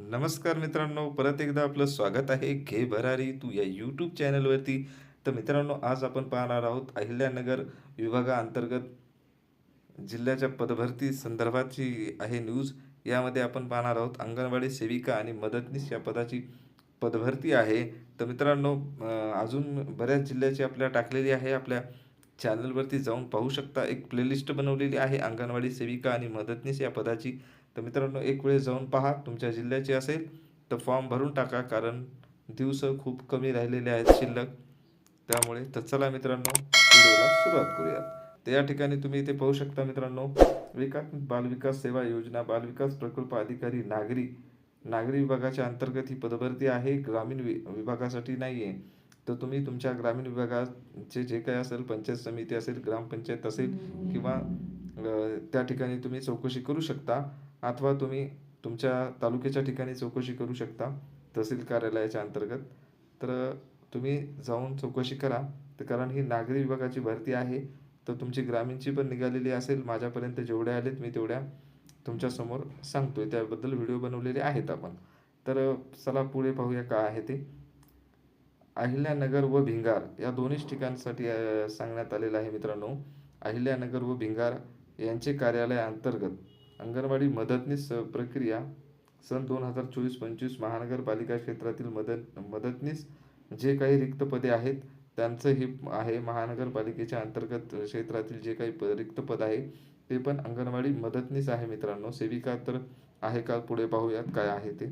नमस्कार मित्रांनो परत एकदा आपलं स्वागत आहे घे भरारी तू या यूट्यूब चॅनलवरती तर मित्रांनो आज आपण पाहणार आहोत अहिल्यानगर विभागाअंतर्गत जिल्ह्याच्या पदभरती संदर्भाची आहे न्यूज यामध्ये आपण पाहणार आहोत अंगणवाडी सेविका आणि मदतनीस या पदाची पदभरती आहे. तर मित्रांनो अजून बऱ्याच जिल्ह्याची आपल्या टाकलेली आहे. आपल्या चॅनलवरती जाऊन पाहू शकता. एक प्लेलिस्ट बनवलेली आहे अंगणवाडी सेविका आणि मदतनीस या पदाची. तर मित्रांनो एक वेळेस जाऊन पहा तुमच्या जिल्ह्याची असेल तर फॉर्म भरून टाका कारण दिवस खूप कमी राहिलेले आहेत शिल्लक. त्यामुळे तर चला मित्रांनो व्हिडिओला सुरुवात करूयात. तर या ठिकाणी तुम्ही इथे पाहू शकता मित्रांनो एकात्मिक बालविकास सेवा योजना बालविकास प्रकल्प अधिकारी नागरी नागरी विभागाच्या अंतर्गत ही पदभरती आहे ग्रामीण वि विभागासाठी नाही आहे तर तुम्ही तुमच्या ग्रामीण विभागाचे जे काही असेल पंचायत समिती असेल ग्रामपंचायत असेल किंवा त्या ठिकाणी तुम्ही चौकशी करू शकता. अथवा तुम्ही तुमच्या तालुक्याच्या ठिकाणी चौकशी करू शकता तहसील कार्यालयाच्या अंतर्गत. तर तुम्ही जाऊन चौकशी करा. तर कारण ही नागरी विभागाची भरती आहे तर तुमची ग्रामीणची पण निघालेली असेल माझ्यापर्यंत जेवढ्या आलेत मी तेवढ्या तुमच्यासमोर सांगतोय. त्याबद्दल व्हिडिओ बनवलेले आहेत आपण. तर चला पुढे पाहूया काय आहे ते. अहिल्यानगर व भिंगार या दोन्हीच ठिकाणसाठी सांगण्यात आलेलं आहे मित्रांनो. अहिल्यानगर व भिंगार यांचे कार्यालय अंतर्गत. अंगणवाडी मदतनीस प्रक्रिया सन दोन हजार चोवीस पंचवीस महानगरपालिका क्षेत्रातील मदत मदतनीस जे काही रिक्त पदे आहेत त्यांचं हे आहे महानगरपालिकेच्या अंतर्गत क्षेत्रातील जे काही प रिक्त पद आहे ते पण अंगणवाडी मदतनीस आहे मित्रांनो. सेविका तर आहे का? पुढे पाहूयात काय आहे ते.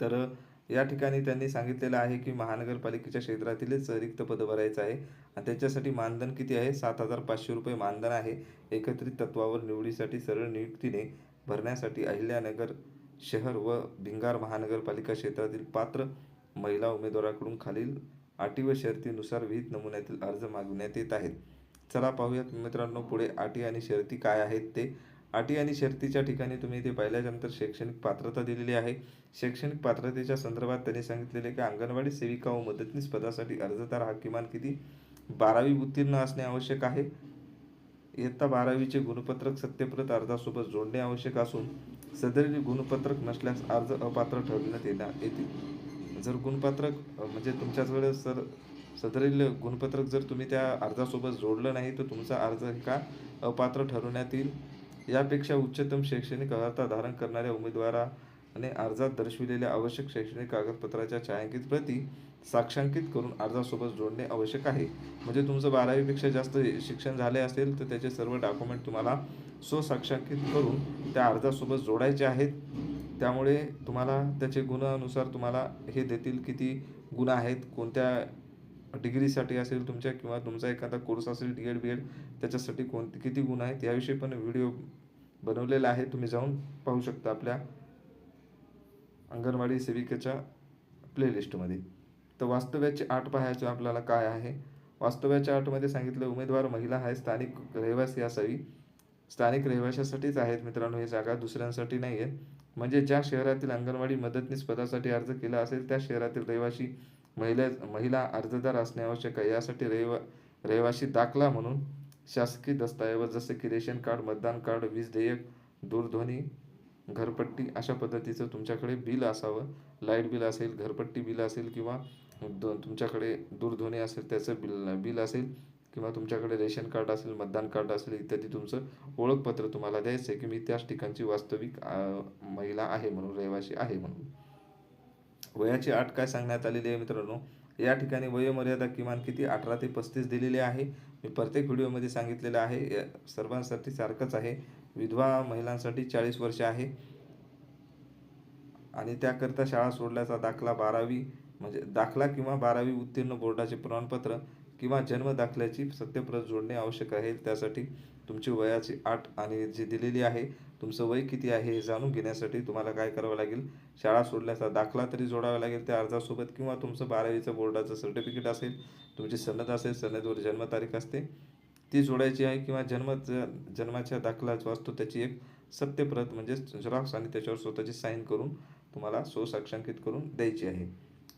तर या ठिकाणी त्यांनी सांगितलेलं आहे की महानगरपालिकेच्या क्षेत्रातीलच रिक्त पद भरायचं आहे. आणि त्याच्यासाठी मानधन किती आहे? सात हजार पाचशे रुपये मानधन आहे. एकत्रित तत्वावर निवडीसाठी सरळ नियुक्तीने भरण्यासाठी अहिल्यानगर शहर व भिंगार महानगरपालिका क्षेत्रातील पात्र महिला उमेदवाराकडून खालील अटी व शर्तीनुसार विहित नमुन्यातील अर्ज मागवण्यात येत आहेत. चला पाहूयात मित्रांनो पुढे अटी आणि शर्ती काय आहेत ते. अटी आणि शर्तीच्या ठिकाणी तुम्ही ते पाहिल्याच्यानंतर शैक्षणिक पात्रता दिलेली आहे. शैक्षणिक पात्रतेच्या संदर्भात त्यांनी सांगितलेले की अंगणवाडी सेविका व मदतनीस पदासाठी अर्जदार हा किमान किती? बारावी उत्तीर्ण असणे आवश्यक आहे. इयत्ता बारावीचे गुणपत्रक सत्यप्रत अर्जासोबत जोडणे आवश्यक असून सदरील गुणपत्रक नसल्यास अर्ज अपात्र ठरविण्यात येणार येतील. जर गुणपत्रक म्हणजे तुमच्याकडे सर सदरील गुणपत्रक जर तुम्ही त्या अर्जासोबत जोडलं नाही तर तुमचा अर्ज का अपात्र ठरवण्यात येईल? यापेक्षा उच्चतम शैक्षणिक अर्हता धारण करणाऱ्या उमेदवाराने अर्जात दर्शविलेल्या आवश्यक शैक्षणिक कागदपत्राच्या छायांकित प्रती साक्षांकित करून अर्जासोबत जोडणे आवश्यक आहे. म्हणजे तुमचं बारावीपेक्षा जास्त शिक्षण झाले असेल तर त्याचे सर्व डॉक्युमेंट तुम्हाला स्वसाक्षांकित करून त्या अर्जासोबत जोडायचे आहेत. त्यामुळे तुम्हाला त्याचे गुणानुसार तुम्हाला हे देतील किती गुण आहेत कोणत्या डिग्रीसाठी असेल तुमच्या किंवा तुमचा एखादा कोर्स असेल डी एड बी एड त्याच्यासाठी कोणते किती गुण आहेत याविषयी पण व्हिडिओ बनवलेला आहे. तुम्ही जाऊन पाहू शकता आपल्या अंगणवाडी सेविकेच्या प्लेलिस्टमध्ये. तर वास्तव्याची आठ पाहायचं आपल्याला काय आहे? वास्तव्याच्या आठमध्ये सांगितलं उमेदवार महिला आहे स्थानिक रहिवासी असावी. स्थानिक रहिवाशासाठीच आहेत मित्रांनो ही जागा दुसऱ्यांसाठी नाही आहे म्हणजे ज्या शहरातील अंगणवाडी मदतनीस पदासाठी अर्ज केला असेल त्या शहरातील रहिवासी महिले महिला अर्जदार असणे आवश्यक आहे. यासाठी रहिवा रहिवासी दाखला म्हणून शासकीय दस्तऐवज जसे की रेशन कार्ड मतदान कार्ड वीज देयक दूरध्वनी घरपट्टी अशा पद्धतीचं तुमच्याकडे बिल असावं. लाइट बिल असेल घरपट्टी बिल असेल किंवा द तुमच्याकडे दूरध्वनी असेल त्याचं बिल बिल असेल किंवा तुमच्याकडे रेशन कार्ड असेल मतदान कार्ड असेल इत्यादी तुमचं ओळखपत्र तुम्हाला द्यायचं आहे की मी त्याच ठिकाणची वास्तविक महिला आहे म्हणून रहिवासी आहे म्हणून. वयाची अट काय सांगण्यात आलेली आहे मित्रांनो? या ठिकाणी वयोमर्यादा किमान किती? अठरा ते पस्तीस दिलेली आहे. मी प्रत्येक व्हिडिओमध्ये सांगितलेलं आहे. या सर्वांसाठी सारखंच आहे. विधवा महिलांसाठी चाळीस वर्ष आहे. आणि त्याकरिता शाळा सोडल्याचा दाखला बारावी म्हणजे दाखला किंवा बारावी उत्तीर्ण बोर्डाचे प्रमाणपत्र किंवा जन्म दाखल्याची सत्यप्रत जोडणे आवश्यक आहे. त्यासाठी तुमची वयाची आठ आणि जी दिलेली आहे तुमचं वय किती आहे हे जाणून घेण्यासाठी तुम्हाला काय करावं लागेल? शाळा सोडल्याचा दाखला तरी जोडावा लागेल त्या अर्जासोबत किंवा तुमचं बारावीचं बोर्डाचं सर्टिफिकेट असेल तुमची सनद असेल सनदवर जन्मतारीख असते ती जोडायची आहे किंवा जन्म जन्माच्या दाखला जो असतो त्याची एक सत्यप्रत म्हणजे झेरॉक्स आणि त्याच्यावर स्वतःची साईन करून तुम्हाला सुसाक्षांकित करून द्यायची आहे.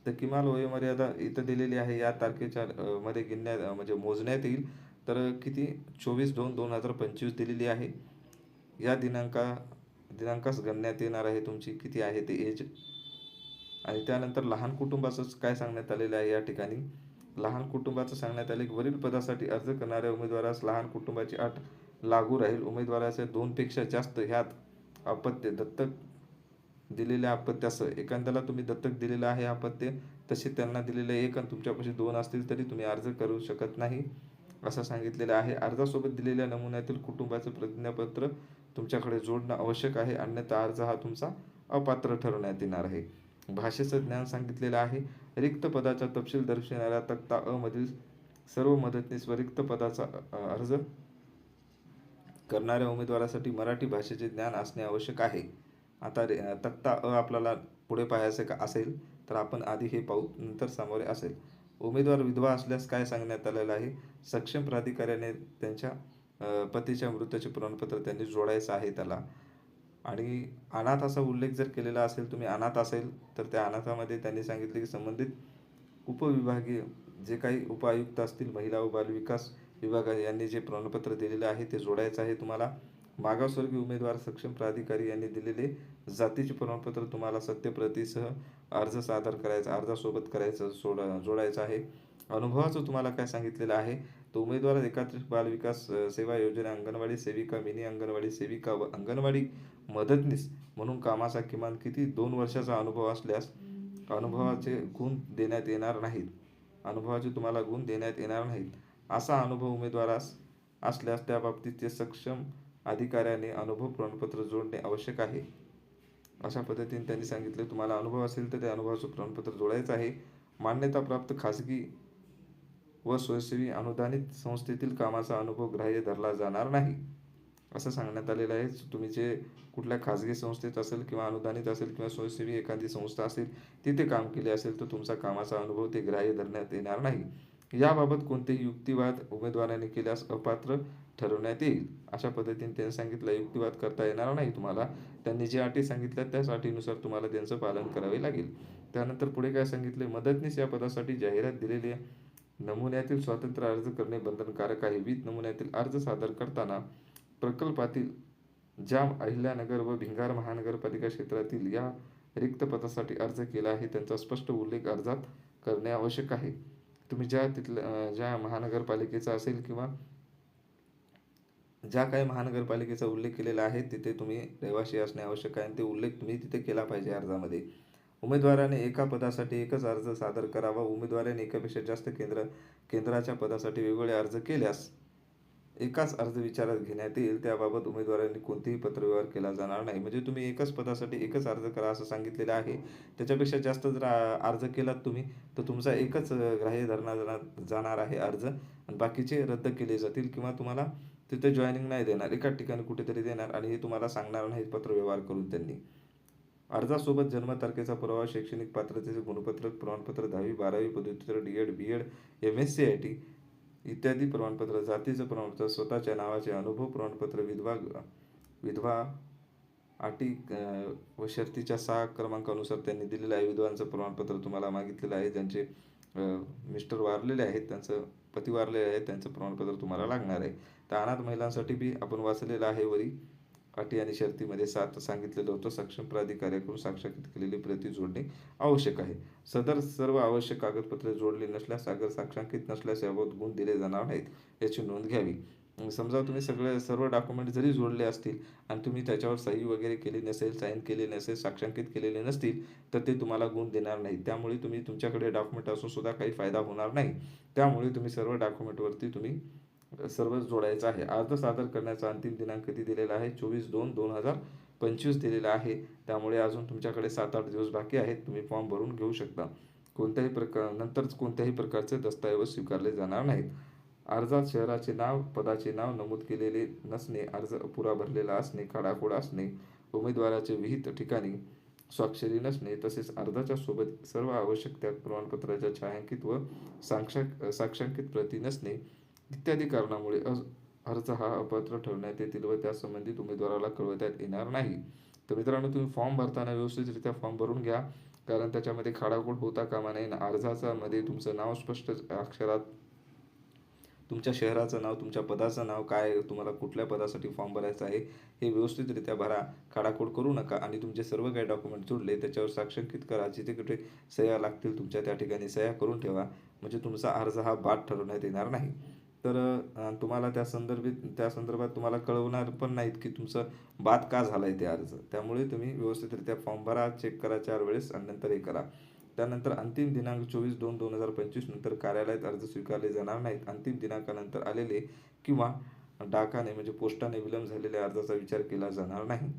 तर किमान वयोमर्यादा इथं दिलेली आहे या तारखेच्या मध्ये गिनण्यात म्हणजे मोजण्यात येईल. तर किती? चोवीस दोन दोन हजार पंचवीस दिलेली आहे. या दिनांका दिनांकास गणण्यात येणार आहे तुमची किती आहे ते एज आणि त्यानंतर लहान कुटुंबाचंच काय सांगण्यात आलेलं आहे या ठिकाणी? लहान कुटुंबाचं सांगण्यात आले की वरील पदासाठी अर्ज करणाऱ्या उमेदवारास लहान कुटुंबाची अट लागू राहील. उमेदवाराचे दोनपेक्षा जास्त ह्यात अपत्य दत्तक दिलेल्या अपत्यासह. एखाद्याला तुम्ही दत्तक दिलेलं आहे अपत्य तसे त्यांना दिलेले एक आणि तुमच्यापाशी दोन असतील तरी तुम्ही अर्ज करू शकत नाही असं सांगितलेलं आहे. अर्जासोबत दिलेल्या नमुन्यातील कुटुंबाचं प्रतिज्ञापत्र तुमच्याकडे जोडणं आवश्यक आहे. अन्यथा अर्ज हा तुमचा अपात्र ठरवण्यात येणार आहे. भाषेचं ज्ञान सांगितलेलं आहे. रिक्त पदाचा तपशील दर्शविणाऱ्या तक्ता अ मधील सर्व मदतनीस व रिक्त पदाचा अर्ज करणाऱ्या उमेदवारासाठी मराठी भाषेचे ज्ञान असणे आवश्यक आहे. आता रे- तक्ता अ आपल्याला पुढे पाहायचं का असेल तर आपण आधी हे पाहू नंतर सामोरे असेल. उमेदवार विधवा असल्यास काय सांगण्यात आलेलं आहे? सक्षम प्राधिकाऱ्याने त्यांच्या पतीच्या मृत्यूचे प्रमाणपत्र त्यांनी जोडायचं आहे त्याला. आणि अनाथ असा उल्लेख जर केलेला असेल तुम्ही अनाथ असेल तर त्या अनाथामध्ये त्यांनी सांगितले की संबंधित उपविभागीय जे काही उपायुक्त असतील महिला व बालविकास विभाग यांनी जे प्रमाणपत्र दिलेलं आहे ते जोडायचं आहे तुम्हाला. मागासवर्गीय उमेदवार सक्षम प्राधिकारी यांनी दिलेले जातीचे प्रमाणपत्र तुम्हाला सत्यप्रतीसह अर्ज सादर करायचा अर्जासोबत करायचं सोड जोडायचं आहे. अनुभवाचं तुम्हाला काय सांगितलेलं आहे? तो उमेदवार एकात्रित बालविकास सेवा योजना अंगणवाडी सेविका मिनी अंगणवाडी सेविका व अंगणवाडी मदतनीस म्हणून कामाचा किमान किती? दोन वर्षाचा अनुभव असल्यास अनुभवाचे गुण देण्यात येणार नाहीत. अनुभवाचे तुम्हाला गुण देण्यात येणार नाहीत. असा अनुभव उमेदवारास असल्यास त्या बाबतीत सक्षम अधिकाऱ्याने अनुभव प्रमाणपत्र जोडणे आवश्यक आहे. अशा पद्धतीने त्यांनी सांगितले तुम्हाला अनुभव असेल तर त्या अनुभवाचं प्रमाणपत्र जोडायचं आहे. मान्यताप्राप्त खाजगी व स्वयंसेवी अनुदानित संस्थेतील कामाचा अनुभव ग्राह्य धरला जाणार नाही. असं सांगण्यात आलेलं आहे. तुम्ही जे कुठल्या खाजगी संस्थेत असेल किंवा अनुदानित असेल किंवा स्वयंसेवी एखादी संस्था असेल तिथे काम केले असेल तर तुमचा कामाचा अनुभव ते ग्राह्य धरण्यात येणार नाही. याबाबत कोणतेही युक्तिवाद उमेदवाराने केल्यास अपात्र ठरवण्यात येईल. अशा पद्धतीने त्यांनी सांगितलं युक्तिवाद करता येणार नाही तुम्हाला. त्यांनी ज्या अटी सांगितल्या त्याच अटीनुसार तुम्हाला त्यांचं पालन करावे लागेल. त्यानंतर पुढे काय सांगितले? मदतनीस या पदासाठी जाहिरात दिलेली आहे. नमुन्यातील स्वातंत्र्य अर्ज करणे बंधनकारक आहे. वीज नमुन्यातील अर्ज सादर करताना प्रकल्पातील जाम अहिल्यानगर व भिंगार महानगरपालिका क्षेत्रातील या रिक्त पदासाठी अर्ज केला आहे. त्यांचा स्पष्ट उल्लेख अर्जात करणे आवश्यक आहे. तुम्ही ज्या तिथल्या ज्या महानगरपालिकेचा असेल किंवा ज्या काही महानगरपालिकेचा उल्लेख केलेला आहे तिथे तुम्ही रहिवासी असणे आवश्यक आहे आणि ते उल्लेख तुम्ही तिथे केला पाहिजे अर्जामध्ये. उमेदवाराने एका पदासाठी एकच अर्ज सादर करावा. उमेदवाराने एकापेक्षा जास्त केंद्र केंद्राच्या पदासाठी वेगवेगळे अर्ज केल्यास एकाच अर्ज विचारात घेण्यात येईल. त्याबाबत उमेदवारांनी कोणतेही पत्रव्यवहार केला जाणार नाही. म्हणजे तुम्ही एकाच पदासाठी एकच अर्ज करा असं सांगितलेलं आहे. त्याच्यापेक्षा जास्त जर अर्ज केलात तुम्ही तर तुमचा एकच ग्राह्य धरला जाणार जाणार आहे अर्ज. आणि बाकीचे रद्द केले जातील किंवा तुम्हाला तिथे जॉईनिंग नाही देणार. एकाच ठिकाणी कुठेतरी देणार आणि हे तुम्हाला सांगणार नाही पत्रव्यवहार करून त्यांनी. अर्जासोबत जन्मतारखेचा पुरावा शैक्षणिक पात्रतेचे गुणपत्रक प्रमाणपत्र दहावी बारावी पदव्युत्तर D Ed B Ed M S C I T इत्यादी प्रमाणपत्र जातीचं प्रमाणपत्र स्वतःच्या नावाचे अनुभव प्रमाणपत्र विधवा विधवा अटी व शर्तीच्या सहा क्रमांकानुसार त्यांनी दिलेलं आहे. विधवांचं प्रमाणपत्र तुम्हाला मागितलेलं आहे. ज्यांचे मिस्टर वारलेले आहेत त्यांचं पती वारलेले आहेत त्यांचं प्रमाणपत्र तुम्हाला लागणार आहे. तर अनाथ महिलांसाठी बी आपण वाचलेलं आहे वरी. अटी आणि शर्तीमध्ये सात सांगितलेलं होतं. सक्षम प्राधिकाऱ्याकडून साक्षांकित केलेली प्रती जोडणे आवश्यक आहे. सदर सर्व आवश्यक कागदपत्रे जोडली नसल्यास सागर साक्षांकित नसल्यास याबाबत गुण दिले जाणार नाहीत याची नोंद घ्यावी. समजा तुम्ही सगळे सर्व डॉक्युमेंट जरी जोडले असतील आणि तुम्ही त्याच्यावर सही वगैरे केली नसेल साईन केली नसेल साक्षांकित केलेले नसतील तर ते तुम्हाला गुण देणार नाही त्यामुळे तुम्ही तुमच्याकडे डॉक्युमेंट असून सुद्धा काही फायदा होणार नाही. त्यामुळे तुम्ही सर्व डॉक्युमेंटवरती तुम्ही सर्व जोडायचं आहे. अर्ज सादर करण्याचा अंतिम दिनांक कधी दिलेला आहे? चोवीस दोन दोन हजार पंचवीस दिलेला आहे. त्यामुळे अजून तुमच्याकडे सात आठ दिवस बाकी आहेत. तुम्ही फॉर्म भरून घेऊ शकता. कोणत्याही प्रकार नंतरच कोणत्याही प्रकारचे दस्तऐवज स्वीकारले जाणार नाहीत. अर्जात शहराचे नाव पदाचे नाव नमूद केलेले नसणे अर्ज अपुरा भरलेला असणे खाडाखोड असणे उमेदवाराचे विहित ठिकाणी स्वाक्षरी नसणे तसेच अर्जाच्या सोबत सर्व आवश्यक त्या प्रमाणपत्राच्या छायांकित व साक्षांक साक्षांकित प्रती नसणे इत्यादी कारणामुळे अर्ज अर्ज हा अपात्र ठरवण्यात येतील व त्या संबंधित उमेदवाराला कळवण्यात येणार नाही. तर मित्रांनो तुम्ही फॉर्म भरताना व्यवस्थितरित्या फॉर्म भरून घ्या. कारण त्याच्यामध्ये खाडाखोड होता कामा नये. अर्जाचा मध्ये तुमचं नाव स्पष्ट अक्षरात तुमच्या शहराचं नाव तुमच्या पदाचं नाव काय तुम्हाला कुठल्या पदासाठी फॉर्म भरायचा आहे हे व्यवस्थितरित्या भरा. खाडाखोड करू नका. आणि तुमचे सर्व काही डॉक्युमेंट जोडले त्याच्यावर साक्षांकित करा. जिथे कुठे सह्या लागतील तुमच्या त्या ठिकाणी सह्या करून ठेवा. म्हणजे तुमचा अर्ज हा बाद ठरवण्यात येणार नाही. तर तुम्हाला त्या संदर्भित त्या संदर्भात तुम्हाला कळवणार पण नाहीत की तुमचं बाद का झाला आहे ते अर्ज. त्यामुळे तुम्ही व्यवस्थितरित्या फॉर्म भरा चेक करा चार वेळेस आणि नंतर हे करा. त्यानंतर अंतिम दिनांक चोवीस दोन दोन हजार पंचवीस नंतर कार्यालयात अर्ज स्वीकारले जाणार नाहीत. अंतिम दिनांकानंतर आलेले किंवा डाकाने म्हणजे पोस्टाने विलंब झालेल्या अर्जाचा विचार केला जाणार नाही.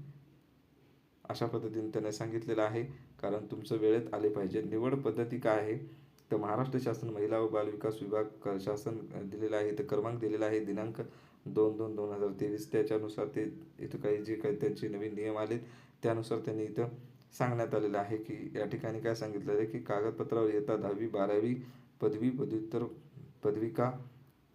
अशा पद्धतीने त्याने सांगितलेलं आहे. कारण तुमचं वेळेत आले पाहिजे. निवड पद्धती काय आहे? तर महाराष्ट्र शासन महिला व बालविकास विभाग क- शासन दिलेला दिलेलं आहे तर क्रमांक दिलेला आहे दिनांक दोन दोन दोन हजार तेवीस. त्याच्यानुसार ते इथं काही जे काही त्यांचे नवीन नियम आलेत त्यानुसार त्यांनी इथं सांगण्यात आलेलं आहे की या ठिकाणी काय सांगितलं आहे की कागदपत्रावर येता दहावी बारावी पदवी पदव्युत्तर पदविका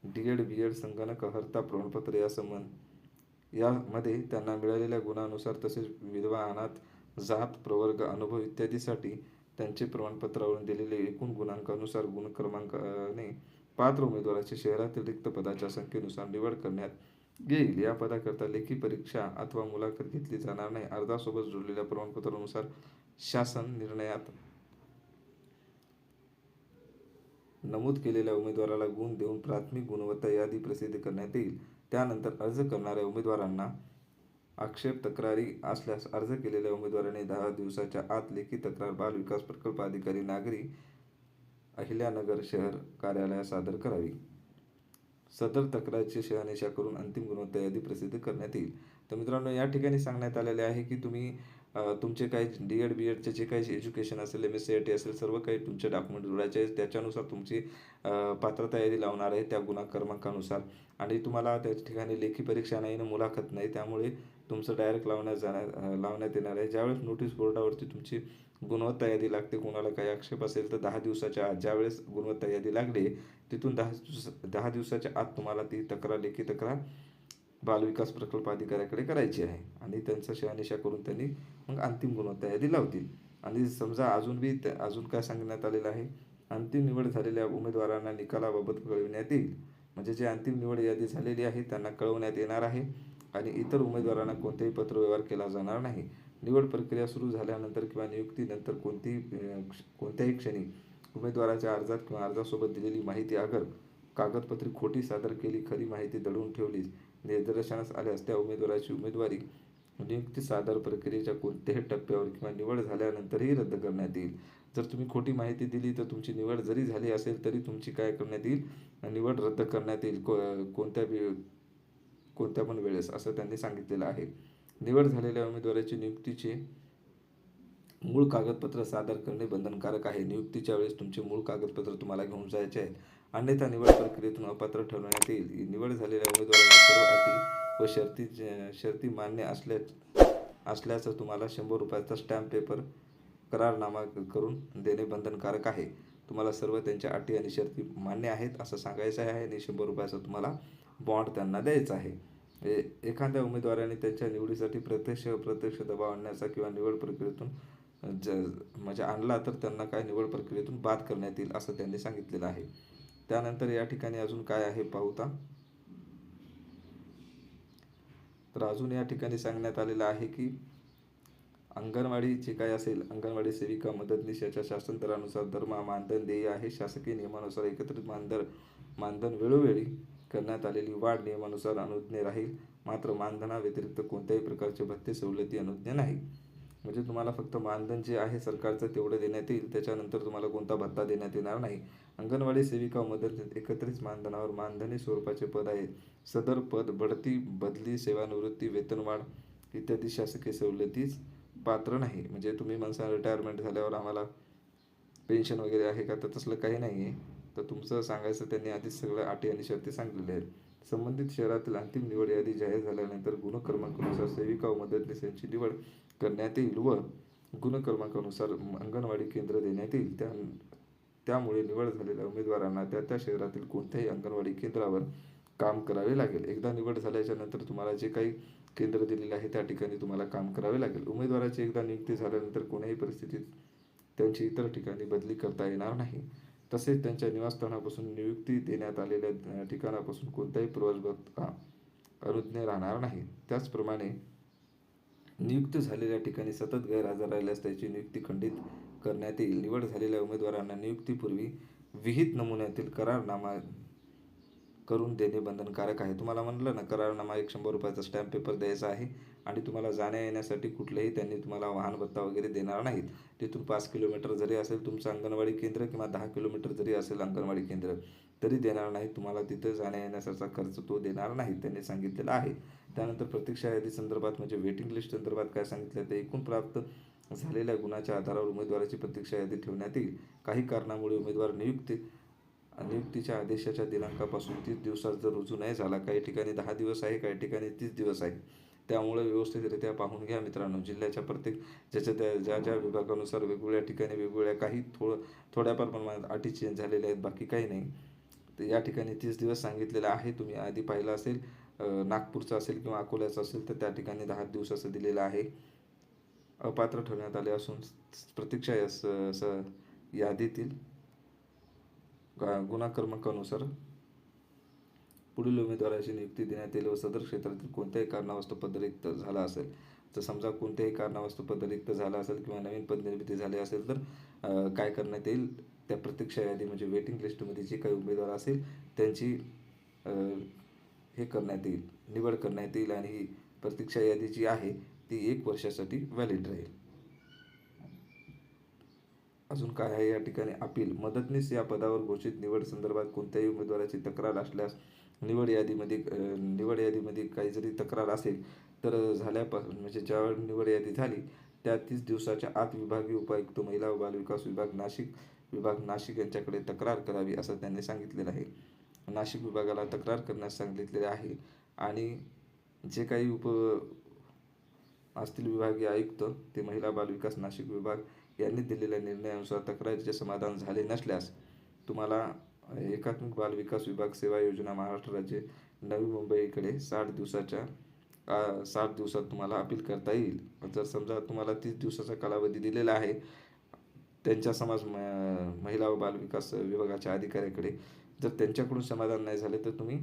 डी एड बी एड संगणक अहर्ता प्रमाणपत्र या संबंध यामध्ये त्यांना मिळालेल्या गुणानुसार तसेच विधवा अनाथ जात प्रवर्ग अनुभव इत्यादीसाठी त्यांचे प्रमाणपत्रावरून दिलेले एकूण गुणांकानुसार गुण क्रमांकाने पात्र उमेदवाराची शहरातील रिक्त पदाच्या संख्येनुसार निवड करण्यात येईल. या पदाकरता लेखी परीक्षा अथवा मुलाखत घेतली जाणार नाही. अर्जासोबत जोडलेल्या प्रमाणपत्रानुसार शासन निर्णयात नमूद केलेल्या उमेदवाराला गुण देऊन प्राथमिक गुणवत्ता यादी प्रसिद्ध करण्यात येईल. त्यानंतर अर्ज करणाऱ्या उमेदवारांना आक्षेप तक्रारी असल्यास अर्ज केलेल्या उमेदवाराने दहा दिवसाच्या आत लेखी तक्रार बाल विकास प्रकल्प अधिकारी नागरी अहिल्यानगर शहर कार्यालयात सादर करावी. सदर तक्रारीची शहानिशा करून अंतिम गुणवत्ता यादी प्रसिद्ध करण्यात येईल. तर मित्रांनो या ठिकाणी सांगण्यात आलेले आहे की तुम्ही तुमचे काही डी एड बी एडचे जे काही एज्युकेशन असेल M S C I T असेल सर्व काही तुमचे डॉक्युमेंट जोडायचे आहेत. त्याच्यानुसार तुमची पात्रता यादी लावणार आहे त्या गुणा क्रमांकानुसार आणि तुम्हाला त्या ठिकाणी लेखी परीक्षा नाही ना मुलाखत नाही. त्यामुळे तुमचं डायरेक्ट लावण्यात जाणार लावण्यात येणार आहे. ज्यावेळेस नोटीस बोर्डावरती तुमची गुणवत्ता यादी लागते कोणाला काही आक्षेप असेल तर दहा दिवसाच्या आत ज्यावेळेस गुणवत्ता यादी लागली तिथून दहा दिवस दहा दिवसाच्या आत तुम्हाला ती तक्रार लेखी तक्रार बालविकास प्रकल्प अधिकाऱ्याकडे करायची आहे. आणि त्यांचा शहानिशा करून त्यांनी मग अंतिम गुणवत्ता यादी लावतील. आणि समजा अजून बी अजून काय सांगण्यात आलेलं आहे? अंतिम निवड झालेल्या उमेदवारांना निकालाबाबत कळविण्यात येईल. म्हणजे जे अंतिम निवड यादी झालेली आहे त्यांना कळवण्यात येणार आहे. आणि इतर उमेदवारांना कोणतेही पत्रव्यवहार केला जाणार नाही. निवड प्रक्रिया सुरू झाल्यानंतर किंवा नियुक्तीनंतर कोणतीही क्ष- कोणत्याही क्षणी उमेदवाराच्या अर्जात किंवा अर्जासोबत दिलेली माहिती अगर कागदपत्रे खोटी सादर केली खरी माहिती दडवून ठेवली निदर्शनास आल्यास त्या उमेदवाराची उमेदवारी नियुक्ती सादर प्रक्रियेच्या कोणत्याही टप्प्यावर किंवा निवड झाल्यानंतरही रद्द करण्यात येईल. जर तुम्ही खोटी माहिती दिली तर तुमची निवड जरी झाली असेल तरी तुमची काय करण्यात येईल? निवड रद्द करण्यात येईल. को कोणत्या कोणत्या पण वेळेस असं त्यांनी सांगितलेलं आहे. निवड झालेल्या उमेदवाराची नियुक्तीचे मूळ कागदपत्र सादर करणे बंधनकारक आहे. नियुक्तीच्या वेळेस तुमचे मूळ कागदपत्र तुम्हाला घेऊन जायचे आहेत. अन्यथा निवड प्रक्रियेतून अपात्र ठरवण्यात येईल. निवड झालेल्या उमेदवारांना सर्व अटी व शर्ती शर्ती मान्य असल्या असल्याचं तुम्हाला शंभर रुपयाचा स्टॅम्प पेपर करारनामा करून देणे बंधनकारक आहे. तुम्हाला सर्व त्यांच्या अटी आणि शर्ती मान्य आहेत असं सांगायचं आहे आणि शंभर रुपयाचा तुम्हाला बॉन्ड त्यांना द्यायचा आहे. ए- एखाद्या उमेदवाराने त्यांच्या निवडीसाठी प्रत्यक्ष अप्रत्यक्ष दबाव आणण्याचा किंवा निवड प्रक्रियेतून ज म्हणजे आणला तर त्यांना काय निवड प्रक्रियेतून बाद करण्यात येईल असं त्यांनी सांगितलेलं आहे. त्यानंतर या ठिकाणी अजून काय आहे पाहूता तर अजून या ठिकाणी सांगण्यात आलेलं आहे की अंगणवाडीचे काय असेल अंगणवाडी सेविका मदतनीस याच्या शासन दरानुसार दरमा मानधन देय आहे. शासकीय नियमानुसार एकत्रित मानधन मानधन वेळोवेळी करण्यात आलेली वाढ नियमानुसार अनुज्ञे राहील. मात्र मानधनाव्यतिरिक्त कोणत्याही प्रकारचे भत्ते सवलती अनुज्ञ नाही म्हणजे तुम्हाला फक्त मानधन जे आहे सरकारचं तेवढं देण्यात येईल. त्याच्यानंतर तुम्हाला कोणता भत्ता देण्यात येणार नाही. अंगणवाडी सेविका व मदत एकत्रित मानधनावर मानधनी स्वरूपाचे पद आहे. सदर पद बढती बदली सेवानिवृत्ती वेतनवाढ इत्यादी शासकीय सवलतीच पात्र नाही. म्हणजे तुम्ही माणसा रिटायरमेंट झाल्यावर आम्हाला पेन्शन वगैरे आहे का? तर तसलं काही नाही आहे तर तुमचं सांगायचं त्यांनी आधीच सगळं अटी आणि शर्ती सांगलेले आहेत. संबंधित शहरातील अंतिम निवड यादी जाहीर झाल्यानंतर गुणक्रमांकानुसार सेविका व मदतनीस यांची निवड करण्यात येईल व गुणक्रमांकानुसार अंगणवाडी केंद्र देण्यात येईल. त्या त्यामुळे निवड झालेल्या उमेदवारांना त्या त्या शहरातील कोणत्याही अंगणवाडी केंद्रावर काम करावे लागेल. एकदा निवड झाल्याच्यानंतर तुम्हाला जे काही केंद्र दिलेले आहे त्या ठिकाणी तुम्हाला काम करावे लागेल. उमेदवाराची एकदा नियुक्ती झाल्यानंतर कोणत्याही परिस्थितीत त्यांची इतर ठिकाणी बदली करता येणार नाही. तसेच त्यांच्या निवासस्थानापासून नियुक्ती देण्यात आलेल्या ठिकाणापासून कोणताही प्रवास भत्ता अरुज्ञ राहणार नाही. त्याचप्रमाणे नियुक्त झालेल्या ठिकाणी सतत गैरहजर राहिल्यास त्याची नियुक्ती खंडित करण्यात येईल. निवड झालेल्या उमेदवारांना नियुक्तीपूर्वी विहित नमुन्यातील करारनामा करून देणे बंधनकारक आहे. तुम्हाला म्हणलं ना करारनामा एक शंभर रुपयाचा स्टॅम्प पेपर द्यायचा आहे. आणि तुम्हाला जाण्या येण्यासाठी कुठलेही त्यांनी तुम्हाला वाहन भत्ता वगैरे देणार नाहीत. तिथून पाच किलोमीटर जरी असेल तुमचं अंगणवाडी केंद्र किंवा दहा किलोमीटर जरी असेल अंगणवाडी केंद्र तरी देणार नाही तुम्हाला तिथं जाण्या येण्याचा खर्च तो देणार नाही त्यांनी सांगितलेला आहे. त्यानंतर प्रतीक्षा यादी संदर्भात म्हणजे वेटिंग लिस्ट संदर्भात काय सांगितलं तर एकूण प्राप्त झालेल्या गुणाच्या आधारावर उमेदवाराची प्रतीक्षा यादी ठेवण्यात येईल. काही कारणामुळे उमेदवार नियुक्ती नियुक्तीच्या आदेशाच्या दिनांकापासून तीस दिवसात जर रुजू नाही झाला. काही ठिकाणी दहा दिवस आहे काही ठिकाणी तीस दिवस आहे. त्यामुळे व्यवस्थितरित्या पाहून घ्या मित्रांनो. जिल्ह्याच्या प्रत्येक ज्याच्या त्या ज्या ज्या विभागानुसार वेगवेगळ्या ठिकाणी वेगवेगळ्या काही थोडं थोड्याफार प्रमाणात अटी चेंज झालेल्या आहेत बाकी काही नाही. तर या ठिकाणी तीस दिवस सांगितलेलं आहे. तुम्ही आधी पाहिलं असेल नागपूरचं असेल किंवा अकोल्याचं असेल तर त्या ठिकाणी दहा दिवसाचं दिलेलं आहे. अपात्र ठेवण्यात आले असून प्रतीक्षा या स यादीतील गा- गुन्हा क्रमांकानुसार पुढील उमेदवाराची नियुक्ती देण्यात येईल व सदर क्षेत्रातील कोणत्याही कारणावस्तू पद रिक्त झाला असेल. तर समजा कोणत्याही कारणावस्तू पद रिक्त झाला असेल किंवा नवीन पदनिर्मिती झाली असेल तर काय करण्यात येईल? त्या प्रतीक्षा यादी म्हणजे वेटिंग लिस्टमध्ये जे काही उमेदवार असेल त्यांची हे करण्यात येईल निवड करण्यात येईल आणि ही प्रतीक्षा यादी जी आहे ती एक वर्षासाठी व्हॅलिड राहील. अजून काय आहे? या ठिकाणी अपील. मदतनीस या पदावर घोषित निवड संदर्भात कोणत्याही उमेदवाराची तक्रार असल्यास निवड यादीमध्ये निवड यादीमध्ये काही जरी तक्रार असेल तर झाल्यापासून म्हणजे ज्यावेळी निवड यादी झाली त्या तीस दिवसाच्या आत विभागीय उपायुक्त महिला व बालविकास विभाग नाशिक विभाग नाशिक यांच्याकडे तक्रार करावी असं त्यांनी सांगितलेलं आहे. नाशिक विभागाला तक्रार करण्यास सांगितलेले आहे आणि जे काही उप असतील विभागीय आयुक्त ते महिला बालविकास नाशिक विभाग यांनी दिलेल्या निर्णयानुसार तक्रारीचे समाधान झाले नसल्यास तुम्हाला एकात्मिक बालविकास विभाग सेवा योजना महाराष्ट्र राज्य नवी मुंबईकडे साठ दिवसाच्या साठ दिवसात तुम्हाला अपील करता येईल. जर समजा तुम्हाला तीस दिवसाचा कालावधी दिलेला आहे त्यांच्या समाज म- महिला व बालविकास विभागाच्या अधिकाऱ्याकडे जर त्यांच्याकडून समाधान नाही झाले तर तुम्ही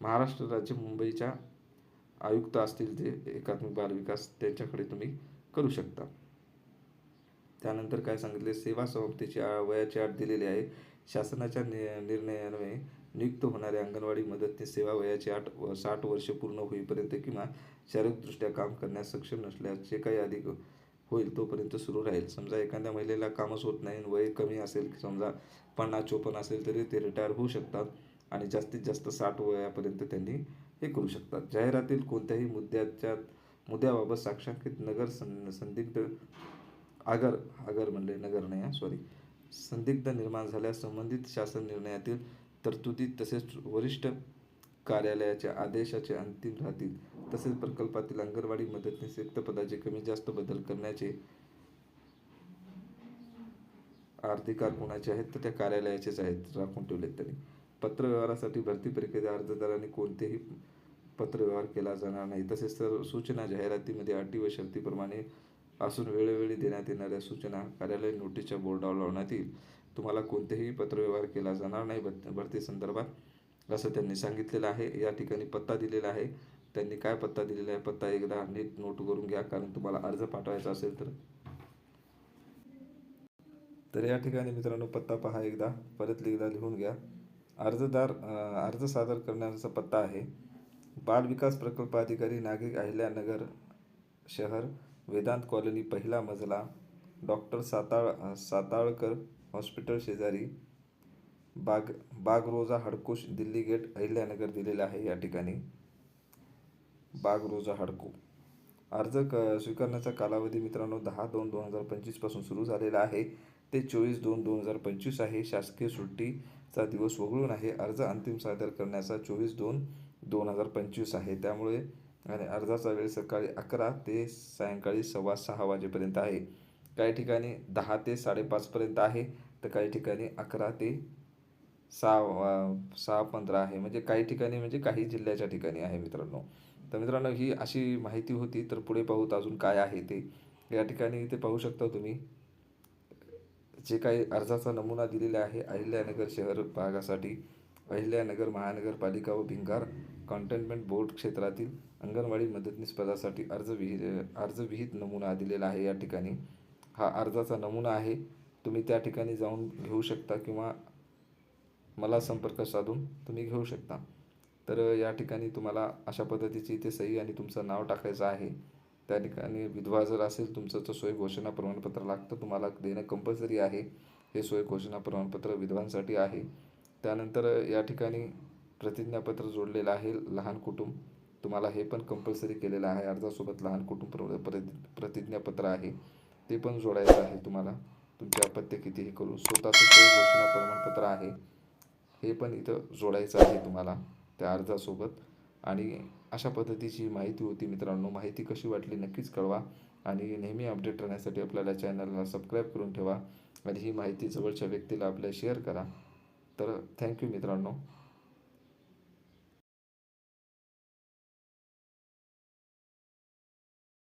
महाराष्ट्र राज्य मुंबईच्या आयुक्त असतील ते एकात्मिक बालविकास त्यांच्याकडे तुम्ही करू शकता. त्यानंतर काय सांगितले? सेवा समाप्तीची वयाची अट दिलेली आहे. शासनाच्या नि निर्णयान्वये नियुक्त होणाऱ्या अंगणवाडी मदतनीस सेवा वयाची आठ व साठ वर्ष पूर्ण होईपर्यंत किंवा शारीरिकदृष्ट्या काम करण्यास सक्षम नसल्यास जे काही अधिक होईल तोपर्यंत सुरू राहील. समजा एखाद्या महिलेला कामच होत नाही वय कमी असेल समजा पन्नास चोपन्न असेल तरी ते रिटायर होऊ शकतात आणि जास्तीत जास्त साठ वयापर्यंत त्यांनी हे करू शकतात. जाहिरातील कोणत्याही मुद्द्याच्या मुद्द्याबाबत साक्षांकित नगर सं संदिग्ध आगर आगर म्हणले नगर नाही सॉरी संदिग्ध निर्माण झाल्यास संबंधित शासन निर्णयातील तरतुदी तसेच वरिष्ठ कार्यालयाच्या आदेशाचे अंतिम राहतील. तसेच प्रकल्पातील अंगणवाडी मदतनीस रिक्त पदाचे कमी जास्त बदल करण्याचे अधिकार कोणाचे आहेत तर त्या कार्यालयाचेच आहेत राखून ठेवलेत त्यांनी. पत्रव्यवहारासाठी भरती प्रक्रियेत अर्जदारांनी कोणतेही पत्रव्यवहार केला जाणार नाही. तसेच सर्व सूचना जाहिरातीमध्ये अटी व शर्तीप्रमाणे असून वेळोवेळी देण्यात येणाऱ्या सूचना कार्यालय नोटीसच्या बोर्डावर लावण्यात येईल. तुम्हाला कोणतेही पत्रव्यवहार केला जाणार नाही भरती संदर्भात असं त्यांनी सांगितलेलं आहे. या ठिकाणी पत्ता दिलेला आहे. त्यांनी काय पत्ता दिलेला आहे? पत्ता एकदा नीट नोट करून घ्या कारण तुम्हाला अर्ज पाठवायचा असेल तर. तर या ठिकाणी मित्रांनो पत्ता पहा एकदा. परत एकदा लिहून घ्या. अर्जदार अर्ज सादर करण्याचा पत्ता आहे. बाल विकास प्रकल्प अधिकारी नागरिक अहिल्यानगर शहर वेदांत कॉलनी पहिला मजला डॉक्टर साताळ साताळकर हॉस्पिटल शेजारी बाग बागरोजा हाडकोश दिल्ली गेट अहिल्यानगर दिलेला आहे या ठिकाणी. बागरोजा हाडको. अर्ज क स्वीकारण्याचा कालावधी मित्रांनो दहा दोन दोन हजार पंचवीसपासून सुरू झालेला आहे. ते चोवीस दोन दोन हजार पंचवीस आहे. शासकीय सुट्टीचा दिवस वगळून आहे. अर्ज अंतिम सादर करण्याचा चोवीस दोन दोन हजार पंचवीस आहे. त्यामुळे आणि अर्जाचा वेळ सकाळी अकरा ते सायंकाळी सव्वा सहा वाजेपर्यंत आहे. काही ठिकाणी दहा ते साडेपाचपर्यंत आहे तर काही ठिकाणी अकरा ते सहा सहा पंधरा आहे. म्हणजे काही ठिकाणी म्हणजे काही जिल्ह्याच्या ठिकाणी आहे मित्रांनो. तर मित्रांनो ही अशी माहिती होती तर पुढे पाहूत अजून काय आहे ते. या ठिकाणी इथे पाहू शकता तुम्ही जे काही अर्जाचा नमुना दिलेला आहे अहिल्यानगर शहर भागासाठी. अहिल्यानगर महानगरपालिका व भिंगार कॉन्टेनमेंट बोर्ड क्षेत्रातील अंगणवाडी मदतनीस पदासाठी अर्ज विहित अर्ज विहित नमुना दिलेला आहे या ठिकाणी. हा अर्जाचा नमुना आहे. तुम्ही त्या ठिकाणी जाऊन घेऊ शकता किंवा मला संपर्क साधून तुम्ही घेऊ शकता. तर या ठिकाणी तुम्हाला अशा पद्धतीची इथे सही आणि तुमचं नाव टाकायचं आहे. त्या ठिकाणी विधवा जर असेल तुमचं तर सोय घोषणा प्रमाणपत्र लागतं. तुम्हाला देणं कंपल्सरी आहे. हे सोय घोषणा प्रमाणपत्र विधवांसाठी आहे. त्यानंतर या ठिकाणी प्रतिज्ञापत्र जोडलेलं आहे. लहान कुटुंब तुम्हाला हे पण कंपल्सरी केलेलं आहे. अर्जासोबत लहान कुटुंब प्र- प्रति प्रतिज्ञापत्र आहे. ते पण जोडायचं आहे तुम्हाला. तुमचे अपत्य किती हे करू स्वतःचं ते घोषणा प्रमाणपत्र आहे. हे पण इथं जोडायचं आहे तुम्हाला. त्या अर्जासोबत. आणि अशा पद्धतीची माहिती होती मित्रांनो. माहिती कशी वाटली नक्कीच कळवा. आणि नेहमी अपडेट राहण्यासाठी आपल्याला चॅनलला सबस्क्राईब करून ठेवा. आणि ही माहिती जवळच्या व्यक्तीला आपल्या शेअर करा. तर थँक्यू मित्रांनो.